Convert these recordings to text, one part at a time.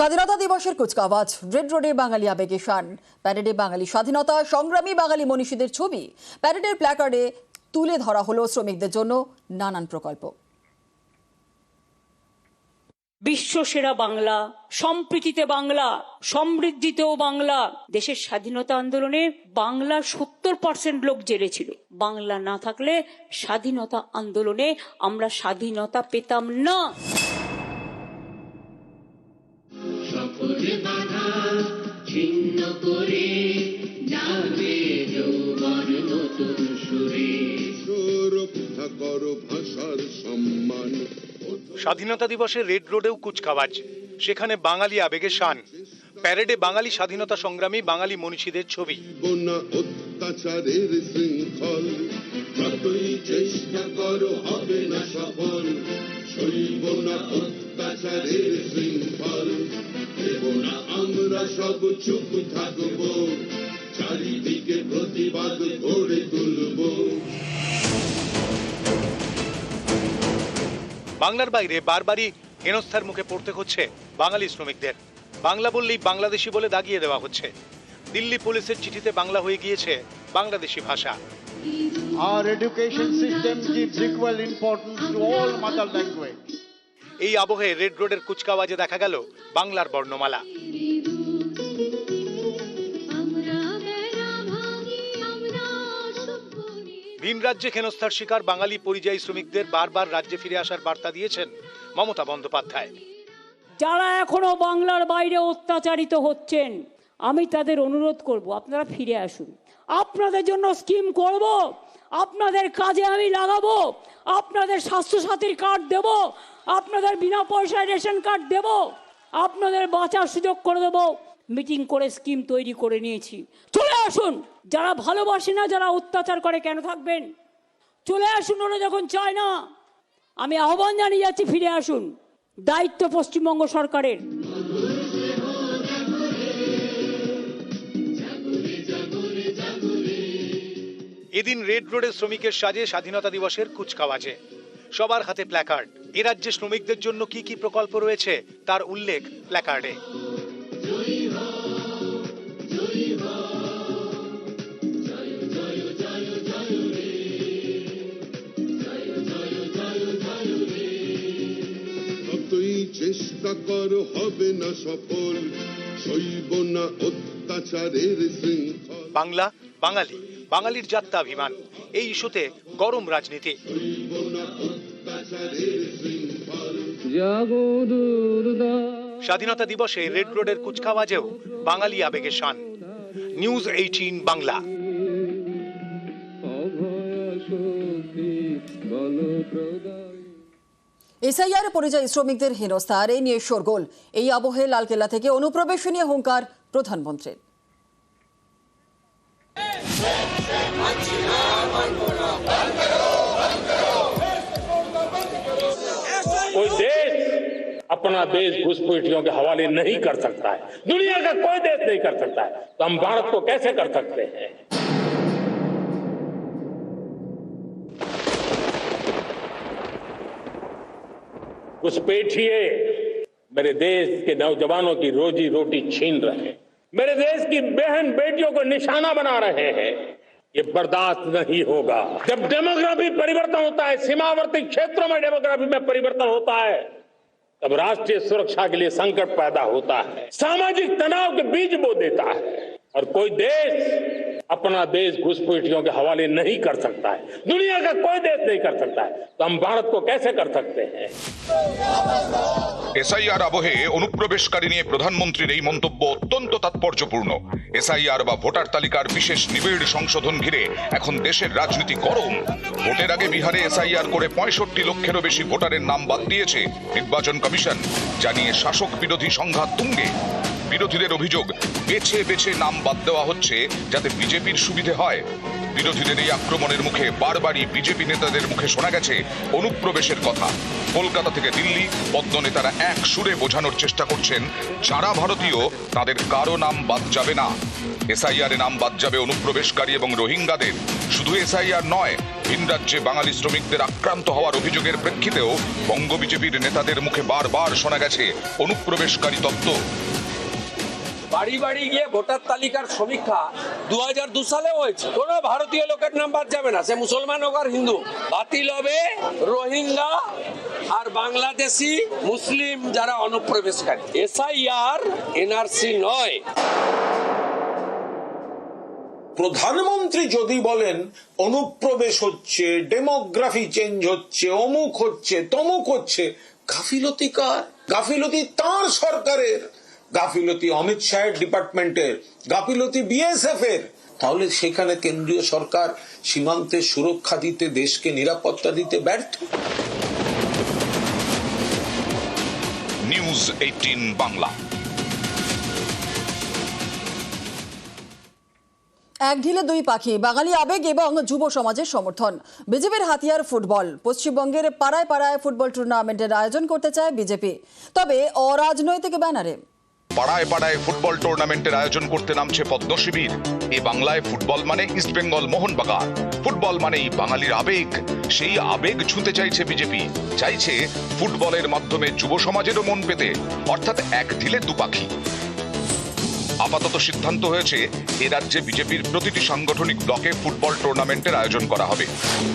স্বাধীনতা দিবসের কুচকাওয়াজ, রেড রোডে বাঙালি আবেগে শান, প্যারেডে বাঙালি স্বাধীনতা, সংগ্রামী বাঙালি মনীষীদের ছবি, প্যারেডের প্ল্যাকার্ডে তুলে ধরা হলো শ্রমিকদের জন্য নানান প্রকল্প। বিশ্বসেরা বাংলা, সম্প্রীতিতে বাংলা, সমৃদ্ধিতেও বাংলা। দেশের স্বাধীনতা আন্দোলনে বাংলা সত্তর পার্সেন্ট লোক জেলে ছিল। বাংলা না থাকলে স্বাধীনতা আন্দোলনে আমরা স্বাধীনতা পেতাম না। স্বাধীনতা দিবসে রেড রোডেও কুচকাওয়াজ। সেখানে বাঙালি আবেগে শান। প্যারেডে বাঙালি স্বাধীনতা সংগ্রামী বাঙালি মনীষীদের ছবি। হবে না অত্যাচারের শৃঙ্খল। আমরা সব চুপ থাকব। চারিদিকে প্রতিবাদ গড়ে তুলবো। বাংলার বাইরে বারবারই হেনস্থার মুখে পড়তে হচ্ছে বাঙালি শ্রমিকদের। বাংলা বললেই বাংলাদেশি বলে দাগিয়ে দেওয়া হচ্ছে। দিল্লি পুলিশের চিঠিতে বাংলা হয়ে গিয়েছে বাংলাদেশি ভাষা। Our education system gives equal importance to all mother language. এই আবহে রেড রোডের কুচকাওয়াজে দেখা গেল বাংলার বর্ণমালা। ভিন রাজ্যে হেনস্থার শিকার বাঙালি পরিযায়ী শ্রমিকদের বারবার রাজ্যে ফিরে আসার বার্তা দিয়েছেন মমতা বন্দ্যোপাধ্যায়। যারা এখনও বাংলার বাইরে অত্যাচারিত হচ্ছেন, আমি তাদের অনুরোধ করব, আপনারা ফিরে আসুন। আপনাদের জন্য স্কিম করব, আপনাদের কাজে আমি লাগাবো, আপনাদের স্বাস্থ্যসাথীর কার্ড দেব, আপনাদের বিনা পয়সায় রেশন কার্ড দেব, আপনাদের বাঁচার সুযোগ করে দেব। মিটিং করে স্কিম তৈরি করে নিয়েছি। আসুন। যারা ভালোবাসে না, যারা অত্যাচার করে, কেন থাকবেন? চলে আসুন, ওরা যখন চায় না, আমি আহ্বান জানিয়ে যাচ্ছি, ফিরে আসুন। দায়িত্ব পশ্চিমবঙ্গ সরকারের। এদিন রেড রোডের শ্রমিকের সাজে স্বাধীনতা দিবসের কুচকাওয়াজে। সবার হাতে প্ল্যাকার্ড এ রাজ্যে শ্রমিকদের জন্য কি কি প্রকল্প রয়েছে, তার উল্লেখ প্ল্যাকার্ডে করো হবে না সফল সইব না অত্যাচারের শৃঙ্খল। বাংলা বাঙালি বাঙালির যাত্রাভিমান এই ইস্যুতে গরম রাজনীতি। স্বাধীনতা দিবসে রেড রোডের কুচকাওয়াজেও বাঙালি আবেগে শান। News Eighteen Bangla. এসআইআর পরিযায়ী শ্রমিকদের হেনস্থা আর এই নিয়ে শোরগোল এই আবহে লালকেল্লা থেকে অনুপ্রবেশ নিয়ে হুঙ্কার প্রধানমন্ত্রীর कोई देश अपना देश घुसपैठियों के हवाले नहीं कर सकता है दुनिया का कोई देश नहीं कर सकता है तो हम भारत को कैसे कर सकते हैं घुसपैठिए मेरे देश के नौजवानों की रोजी रोटी छीन रहे हैं। मेरे देश की बहन बेटियों को निशाना बना रहे हैं। ये बर्दाश्त नहीं होगा। जब डेमोग्राफी परिवर्तन होता है, सीमावर्ती क्षेत्रों में डेमोग्राफी में परिवर्तन होता है, तब राष्ट्रीय सुरक्षा के लिए संकट पैदा होता है। सामाजिक तनाव के बीज बो देता है। और कोई देश अपना देश घुसपैठियों के हवाले नहीं कर सकता है दुनिया का कोई देश नहीं कर सकता है तो हम भारत को कैसे कर सकते हैं এসআইআর আবহে অনুপ্রবেশকারী নিয়ে প্রধানমন্ত্রীর এই মন্তব্য অত্যন্ত তাৎপর্যপূর্ণ এসআইআর বা ভোটার তালিকার বিশেষ নিবিড় সংশোধন ঘিরে এখন দেশের রাজনীতি গরম ভোটের আগে বিহারে এসআইআর করে পঁয়ষট্টি লক্ষেরও বেশি ভোটারের নাম বাদ দিয়েছে নির্বাচন কমিশন জানিয়ে শাসক বিরোধী সংঘাত তুঙ্গে বিরোধীদের অভিযোগ। বেছে বেছে নাম বাদ দেওয়া হচ্ছে যাতে বিজেপির সুবিধে হয়। বিরোধীদের এই আক্রমণের মুখে বারবারই বিজেপি নেতাদের মুখে শোনা গেছে অনুপ্রবেশের কথা। কলকাতা থেকে দিল্লি, পদ্ম নেতারা এক সুরে বোঝানোর চেষ্টা করছেন, যারা ভারতীয়, তাদের কারও নাম বাদ যাবে না। এসআইআর নাম বাদ যাবে অনুপ্রবেশকারী এবং রোহিঙ্গাদের। শুধু এসআইআর নয়, ভিন রাজ্যে বাঙালি শ্রমিকদের আক্রান্ত হওয়ার অভিযোগের প্রেক্ষিতেও বঙ্গ বিজেপির নেতাদের মুখে বারবার শোনা গেছে অনুপ্রবেশকারী তত্ত্ব। বাড়ি বাড়ি গিয়ে ভোটার তালিকার সমীক্ষা দু হাজার দু সালে হয়েছে। কোনো ভারতীয় লোকের নাম বাদ যাবে না। সে মুসলমান হোক আর হিন্দু। বাতিল হবে রোহিঙ্গা আর বাংলাদেশি মুসলিম যারা অনুপ্রবেশকারী। এসআইআর এনআরসি নয়। প্রধানমন্ত্রী যদি বলেন, অনুপ্রবেশ হচ্ছে, ডেমোগ্রাফি চেঞ্জ হচ্ছে, অমুক হচ্ছে, তমুক হচ্ছে, গাফিলতি কার? গাফিলতি তার সরকারের। গাফিলতি অমিত শাহের ডিপার্টমেন্টের গাফিলতি বিএসএফ এর তাহলে সেখানে কেন্দ্রীয় সরকার সীমান্তে সুরক্ষা দিতে দেশকে নিরাপত্তা দিতে ব্যর্থ? News Eighteen Bangla. এক ঢিলে দুই পাখি বাঙালি আবেগ এবং যুব সমাজের সমর্থন। বিজেপির হাতিয়ার ফুটবল পশ্চিমবঙ্গের পাড়ায় পাড়ায় ফুটবল টুর্নামেন্টের আয়োজন করতে চায় বিজেপি। তবে অরাজনৈতিক ব্যানারে পাড়ায় পাড়ায় ফুটবল টুর্নামেন্টের আয়োজন করতে নামছে পদ্ম শিবির। এ বাংলায় ফুটবল মানে ইস্টবেঙ্গল মোহনবাগান। ফুটবল মানেই বাঙালির আবেগ। সেই আবেগ ছুঁতে চাইছে বিজেপি। চাইছে ফুটবলের মাধ্যমে যুব সমাজেরও মন পেতে। অর্থাৎ এক ঢিলে দু পাখি আপাতত সিদ্ধান্ত হয়েছে, এ রাজ্যে বিজেপির প্রতিটি সাংগঠনিক ব্লকে ফুটবল টুর্নামেন্টের আয়োজন করা হবে।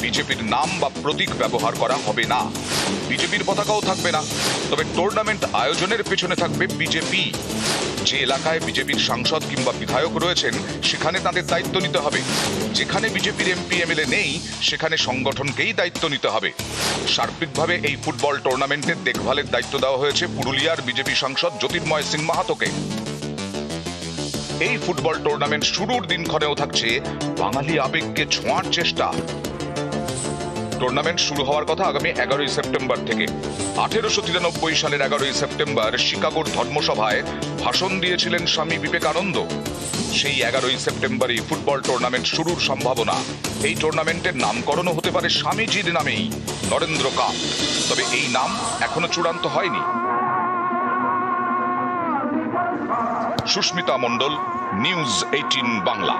বিজেপির নাম বা প্রতীক ব্যবহার করা হবে না। বিজেপির পতাকাও থাকবে না। তবে টুর্নামেন্ট আয়োজনের পেছনে থাকবে বিজেপি। যে এলাকায় বিজেপির সাংসদ কিংবা বিধায়ক রয়েছেন, সেখানে তাদের দায়িত্ব নিতে হবে। যেখানে বিজেপির এমপি, এমএলএ নেই, সেখানে সংগঠনকেই দায়িত্ব নিতে হবে। সার্বিকভাবে এই ফুটবল টুর্নামেন্টের দেখভালের দায়িত্ব দেওয়া হয়েছে পুরুলিয়ার বিজেপি সাংসদ জ্যোতির্ময় সিং মাহাতোকে। এই ফুটবল টুর্নামেন্ট শুরুর দিনক্ষণেও থাকছে বাঙালি আবেগকে ছোঁয়ার চেষ্টা। টুর্নামেন্ট শুরু হওয়ার কথা আগামী এগারোই সেপ্টেম্বর থেকে। আঠেরোশো তিরানব্বই সালের এগারোই সেপ্টেম্বর শিকাগোর ধর্মসভায় ভাষণ দিয়েছিলেন স্বামী বিবেকানন্দ। সেই এগারোই সেপ্টেম্বরই ফুটবল টুর্নামেন্ট শুরুর সম্ভাবনা। এই টুর্নামেন্টের নামকরণও হতে পারে স্বামীজির নামেই নরেন্দ্র কাপ। তবে এই নাম এখনও চূড়ান্ত হয়নি। Susmita Mondal News Eighteen Bangla.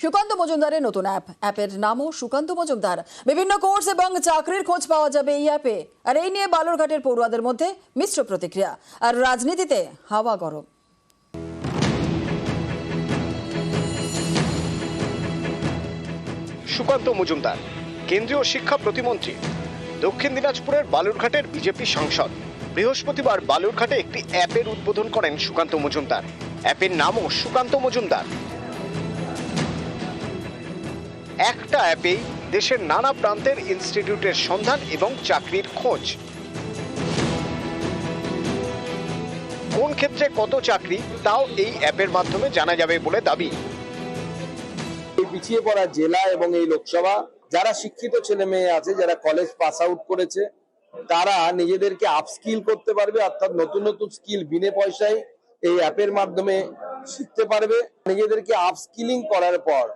Sukanta মজুমদারের নতুন অ্যাপ। অ্যাপের নামও সুকান্ত মজুমদার। বিভিন্ন কোর্স এবং চাকরির খোঁজ পাওয়া যাবে এই অ্যাপে। আর এই নিয়ে বালুরঘাটের পড়ুয়াদের মধ্যে মিশ্র প্রতিক্রিয়া। আর রাজনীতিতে হাওয়া গরম। সুকান্ত মজুমদার কেন্দ্রীয় শিক্ষা প্রতিমন্ত্রী দক্ষিণ দিনাজপুরের বালুরঘাটের বিজেপি সাংসদ। বৃহস্পতিবার বালুরঘাটে একটি অ্যাপের উদ্বোধন করেন সুকান্ত মজুমদার। অ্যাপের নামও সুকান্ত মজুমদার। একটা অ্যাপেই দেশের নানা প্রান্তের ইনস্টিটিউটের সন্ধান এবং চাকরির খোঁজ। কোন ক্ষেত্রে কত চাকরি, তাও এই অ্যাপের মাধ্যমে জানা যাবে বলে দাবি। পিছিয়ে পড়া জেলা এবং এই লোকসভা, যারা শিক্ষিত ছেলে মেয়ে আছে, যারা কলেজ পাস আউট করেছে তারা নিজেদেরকে আপস্কিল করতে পারবে, অর্থাৎ নতুন নতুন স্কিল বিনে পয়সায় এই অ্যাপের মাধ্যমে শিখতে পারবে। নিজেদেরকে আপস্কিলিং করার পর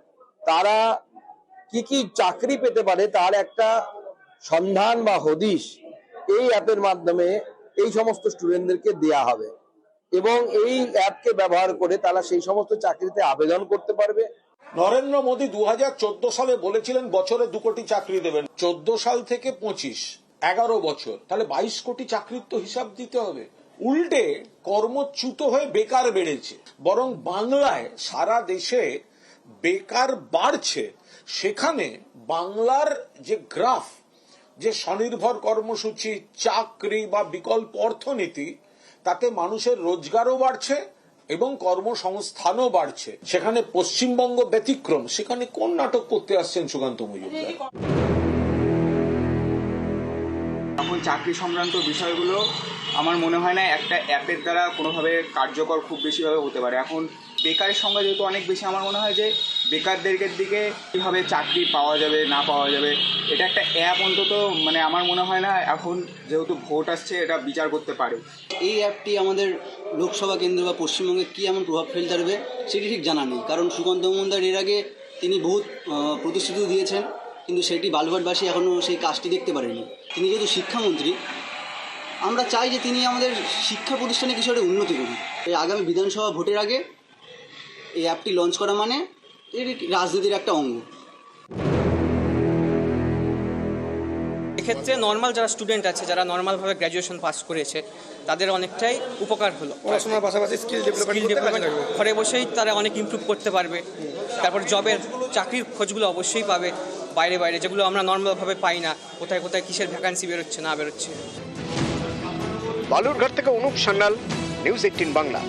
তারা কি কি চাকরি পেতে পারে তার একটা সন্ধান বা হদিশ এই অ্যাপের মাধ্যমে এই সমস্ত স্টুডেন্টদেরকে দেয়া হবে। এবং এই অ্যাপকে ব্যবহার করে তারা সেই সমস্ত চাকরিতে আবেদন করতে পারবে। নরেন্দ্র মোদী দু হাজার চোদ্দ সালে বলেছিলেন, বছরে দু কোটি চাকরি দেবেন। চোদ্দ সাল থেকে পঁচিশ। এগারো বছর। তাহলে বাইশ কোটি চাকরির তো হিসাব দিতে হবে। উল্টে কর্মচ্যুত হয়ে বেকার বেড়েছে। বরং বাংলায় সারা দেশে বেকার বাড়ছে। সেখানে বাংলার যে গ্রাফ, যে স্বনির্ভর কর্মসূচি, চাকরি বা বিকল্প অর্থনীতি, তাতে মানুষের রোজগারও বাড়ছে এবং কর্মসংস্থানও বাড়ছে। সেখানে পশ্চিমবঙ্গ ব্যতিক্রম। সেখানে কোন নাটক করতে আসছেন সুকান্ত মজুমদার? এখন চাকরি সংক্রান্ত বিষয়গুলো আমার মনে হয় না একটা অ্যাপের দ্বারা কোনোভাবে কার্যকর খুব বেশিভাবে হতে পারে। এখন বেকারের সংখ্যা যেহেতু অনেক বেশি, আমার মনে হয় যে বেকারদেরকে দিকে কীভাবে চাকরি পাওয়া যাবে, না পাওয়া যাবে, এটা একটা অ্যাপ অন্তত মানে আমার মনে হয় না এখন যেহেতু ভোট আসছে, এটা বিচার করতে পারে। এই অ্যাপটি আমাদের লোকসভা কেন্দ্র বা পশ্চিমবঙ্গে কী এমন প্রভাব ফেলতে পারবে, সেটি ঠিক জানা নেই। কারণ সুকান্ত মজুমদার এর আগে তিনি বহুত প্রতিশ্রুতি দিয়েছেন। কিন্তু সেটি বালুঘাটবাসী এখনও সেই কাজটি দেখতে পারেনি। তিনি যেহেতু শিক্ষামন্ত্রী আমরা চাই যে তিনি আমাদের শিক্ষা প্রতিষ্ঠানে কিছু একটা উন্নতি করুন। এই আগামী বিধানসভা ভোটের আগে এই অ্যাপটি লঞ্চ করা মানে এর রাজনীতির একটা অঙ্গ। এক্ষেত্রে নর্মাল যারা স্টুডেন্ট আছে যারা নর্মালভাবে গ্র্যাজুয়েশন পাস করেছে তাদের অনেকটাই উপকার হলো। পড়াশোনার পাশাপাশি স্কিল স্কিল ডেভেলপমেন্ট ঘরে বসেই তারা অনেক ইমপ্রুভ করতে পারবে। তারপর জবের চাকরির খোঁজগুলো অবশ্যই পাবে। বাইরে বাইরে, যেগুলো আমরা নর্মালভাবে পাই না, কোথায় কোথায় কিসের ভ্যাকান্সি বেরোচ্ছে না বেরোচ্ছে। বালুরঘাট থেকে অনুপ সান্যাল নিউজ এইটিন বাংলা।